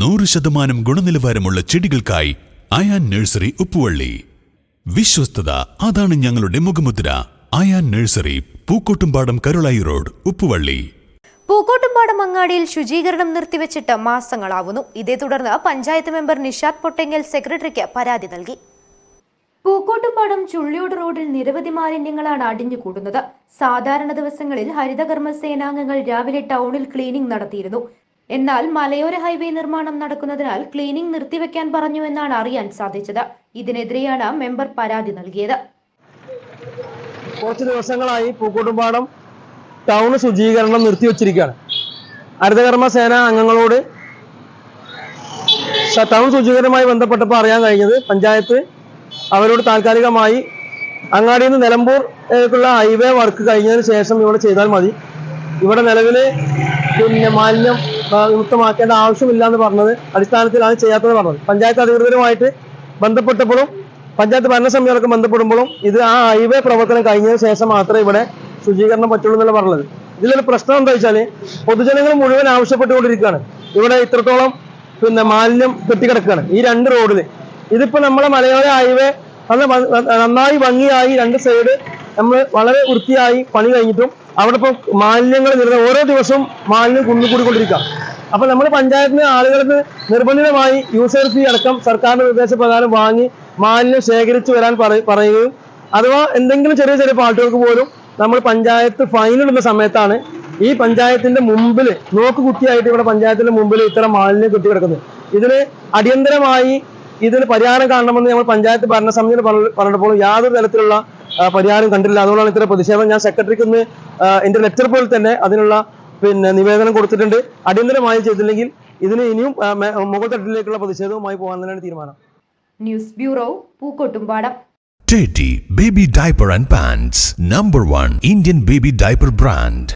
നൂറ് ശതമാനം ഗുണനിലവാരമുള്ള ചെടികൾക്കായി അയാൻ നഴ്സറി ഉപ്പുവള്ളി. വിശ്വസ്തത അതാണ് ഞങ്ങളുടെ മുഖമുദ്ര. Ayan nursery Pookkottumpadam Karulayi road Uppuvalli. Pookkottumpadam അങ്ങാടിയിൽ ശുചീകരണം നിർത്തിവെച്ചിട്ട് മാസങ്ങളാവുന്നു. ഇതേ തുടർന്ന് പഞ്ചായത്ത് മെമ്പർ നിഷാദ് പൊട്ടെങ്ങൽ സെക്രട്ടറിക്ക് പരാതി നൽകി. പൂക്കോട്ടുംപാടം ചുള്ളിയോട് റോഡിൽ നിരവധി മാലിന്യങ്ങളാണ് അടിഞ്ഞുകൂടുന്നത്. സാധാരണ ദിവസങ്ങളിൽ ഹരിതകർമ്മ സേനാംഗങ്ങൾ രാവിലെ ടൗണിൽ ക്ലീനിംഗ് നടത്തിയിരുന്നു. എന്നാൽ മലയോര ഹൈവേ നിർമ്മാണം നടക്കുന്നതിനാൽ ക്ലീനിംഗ് നിർത്തിവെക്കാൻ പറഞ്ഞു എന്നാണ് അറിയാൻ സാധിച്ചത്. ഇതിനെതിരെയാണ് മെമ്പർ പരാതി നൽകിയത്. കുറച്ച് ദിവസങ്ങളായി പൂക്കോട്ടുംപാടം ടൗൺ ശുചീകരണം നിർത്തിവെച്ചിരിക്കുകയാണ്. ഹരിതകർമ്മ സേന അംഗങ്ങളോട് ടൗൺ ശുചീകരണമായി ബന്ധപ്പെട്ടപ്പോൾ അറിയാൻ കഴിഞ്ഞത് പഞ്ചായത്ത് അവരോട് താൽക്കാലികമായി അങ്ങാടിയിൽ നിന്ന് നിലമ്പൂർക്കുള്ള ഹൈവേ വർക്ക് കഴിഞ്ഞതിന് ശേഷം ഇവിടെ ചെയ്താൽ മതി. ഇവിടെ നിലവിൽ പിന്നെ മാലിന്യം വിമുക്തമാക്കേണ്ട ആവശ്യമില്ല എന്ന് പറഞ്ഞത് അടിസ്ഥാനത്തിലാണ് ചെയ്യാത്തത് പറഞ്ഞത്. പഞ്ചായത്ത് അധികൃതരുമായിട്ട് ബന്ധപ്പെട്ടപ്പോഴും പഞ്ചായത്ത് ഭരണസമിതികളൊക്കെ ബന്ധപ്പെടുമ്പോഴും ഇത് ആ ഹൈവേ പ്രവർത്തനം കഴിഞ്ഞതിന് ശേഷം മാത്രമേ ഇവിടെ ശുചീകരണം പറ്റുള്ളൂ എന്നല്ല പറഞ്ഞത്. ഇതിലൊരു പ്രശ്നം എന്താ വെച്ചാൽ പൊതുജനങ്ങൾ മുഴുവൻ ആവശ്യപ്പെട്ടുകൊണ്ടിരിക്കുകയാണ്. ഇവിടെ ഇത്രത്തോളം പിന്നെ മാലിന്യം കെട്ടിക്കിടക്കുകയാണ് ഈ രണ്ട് റോഡിൽ ഇതിപ്പോ നമ്മളെ മലയോര ഹൈവേ നല്ല നന്നായി ഭംഗിയായി രണ്ട് സൈഡ് നമ്മൾ വളരെ വൃത്തിയായി പണി കഴിഞ്ഞിട്ടും അവിടെ ഇപ്പോൾ മാലിന്യങ്ങൾ നിറഞ്ഞ ഓരോ ദിവസവും മാലിന്യം കുന്നുകൂടിക്കൊണ്ടിരിക്കുക. അപ്പൊ നമ്മുടെ പഞ്ചായത്തിന് ആളുകൾക്ക് നിർബന്ധിതമായി യൂസർ ഫീ അടക്കം സർക്കാരിന്റെ നിർദ്ദേശപ്രകാരം വാങ്ങി മാലിന്യം ശേഖരിച്ചു വരാൻ പറ- പറയുകയും അഥവാ എന്തെങ്കിലും ചെറിയ ചെറിയ പാർട്ടികൾക്ക് പോലും നമ്മൾ പഞ്ചായത്ത് ഫൈനിടുന്ന സമയത്താണ് ഈ പഞ്ചായത്തിന്റെ മുമ്പിൽ നോക്ക് കുത്തിയായിട്ട് ഇവിടെ പഞ്ചായത്തിന്റെ മുമ്പിൽ ഇത്തരം മാലിന്യം കെട്ടിക്കിടക്കുന്നത് ഇതിന് അടിയന്തരമായി ഇതിന് പരിഹാരം കാണണമെന്ന് നമ്മൾ പഞ്ചായത്ത് ഭരണസമിതിയിൽ പറഞ്ഞ- പറഞ്ഞപ്പോൾ യാതൊരു തരത്തിലുള്ള പരിഹാരം കണ്ടില്ല. അതുകൊണ്ടാണ് ഇത്ര പ്രതിഷേധം. ഞാൻ സെക്രട്ടറിക്ക് ഒന്ന് എന്റെ ലെറ്റർ പോലെ തന്നെ അതിനുള്ള പിന്നെ നിവേദനം കൊടുത്തിട്ടുണ്ട്. അടിയന്തരമായി ചെയ്തില്ലെങ്കിൽ ഇതിന് ഇനിയും മുഗൾ മുകൾ തട്ടിലേക്കുള്ള പ്രതിഷേധവുമായി പോകാൻ തന്നെയാണ് തീരുമാനം. News bureau Pookkottumpadam. Teddy Baby Diaper and Pants Number 1 Indian Baby Diaper Brand